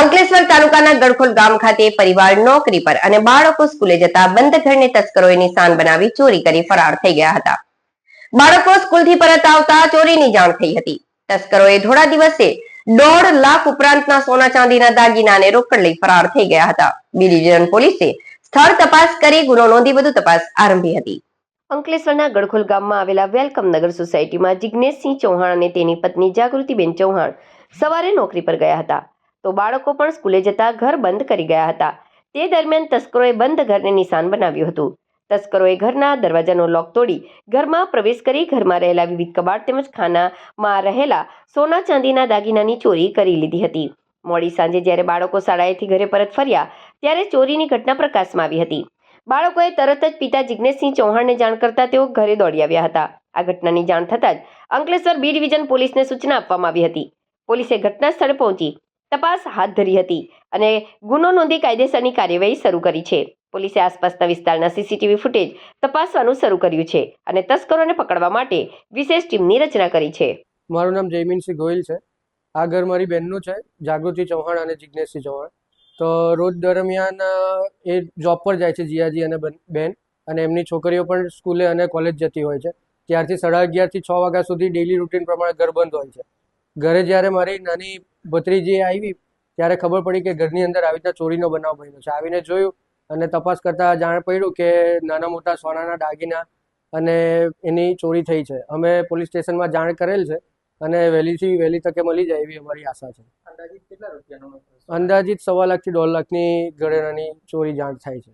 અંકલેશ્વર તાલુકાના ગડખોલ ગામ ખાતે પરિવાર નોકરી પર અને બાળકો સ્કૂલે જતા બંધ ઘરને તસ્કરોએ નિશાન બનાવી ચોરી કરી ફરાર થઈ ગયા હતા. બાળકો સ્કૂલથી પરત આવતા ચોરીની જાણ થઈ હતી. તસ્કરોએ થોડા દિવસે દોઢ લાખ ઉપરાંતના સોના ચાંદીના દાગીનાને રોકડ લઈ ફરાર થઈ ગયા હતા. બી પોલીસે સ્થળ તપાસ કરી ગુનો નોંધી વધુ તપાસ આરંભી હતી. અંકલેશ્વરના ગડખોલ ગામમાં આવેલા વેલકમ નગર સોસાયટીમાં જિજ્ઞેશસિંહ ચૌહાણ અને તેની પત્ની જાગૃતિબેન ચૌહાણ સવારે નોકરી પર ગયા હતા. તો બાળકો પણ સ્કૂલે જતા ઘર બંધ કરી ગયા હતા. તે દરમિયાન તસ્કરોએ બંધ ઘરને નિશાન બનાવ્યું હતું. તસ્કરોએ ઘરના દરવાજાનો લોક તોડી ઘરમાં પ્રવેશ કરી ઘરમાં રહેલા વિવિધ કબાટ તેમજ ખાનામાં રહેલા સોના ચાંદીના દાગીનાની ચોરી કરી લીધી હતી. મોડી સાંજે જ્યારે બાળકો શાળાએથી ઘરે પરત ફર્યા, ત્યારે ચોરીની ઘટના પ્રકાશમાં આવી હતી. બાળકોએ તરત જ પિતા જિજ્ઞેશસિંહ ચૌહાણને જાણ કરતા તેઓ ઘરે દોડી આવ્યા હતા. આ ઘટનાની જાણ થતાં જ અંકલેશ્વર બી ડિવિઝન પોલીસને સૂચના આપવામાં આવી હતી. પોલીસે ઘટના સ્થળે પહોંચી તપાસ હાથ ધરી હતી અને ગુનો નોંધી કાયદેસરની કાર્યવાહી શરૂ કરી છે. પોલીસે આસપાસના વિસ્તારના સીસીટીવી ફૂટેજ તપાસવાનું શરૂ કર્યું છે અને તસ્કરોને પકડવા માટે વિશેષ ટીમની રચના કરી છે. મારું નામ જયમીનસિંહ ગોહિલ છે. આ ઘર મારી બહેનનું છે, જાગૃતિ ચૌહાણ અને જિજ્ઞેશસિંહ ચૌહાણ. તો રોજ દરમિયાન એ જોબ પર જાય છે જીયાજી અને બેન અને એમની છોકરીઓ પણ સ્કૂલે અને કોલેજ જતી હોય છે. ત્યારથી સાડા અગિયારથી છ વાગ્યા સુધી ડેલી રૂટીન પ્રમાણે ઘર બંધ હોય છે. ઘરે જ્યારે મારી નાની ભત્રીજી આવી ત્યારે ખબર પડી કે ઘરની અંદર આવી રીતના ચોરીનો બનાવ બન્યો છે. આવીને જોયું અને તપાસ કરતાં જાણ પડ્યું કે નાના મોટા સોનાના દાગીના અને એની ચોરી થઈ છે. અમે પોલીસ સ્ટેશનમાં જાણ કરેલ છે અને વહેલીથી વહેલી તકે મળી જાય એવી અમારી આશા છે. અંદાજિત કેટલા રૂપિયાનો અંદાજિત સવા લાખથી દોઢ લાખની ઘરેણાની ચોરી જાણ થાય છે.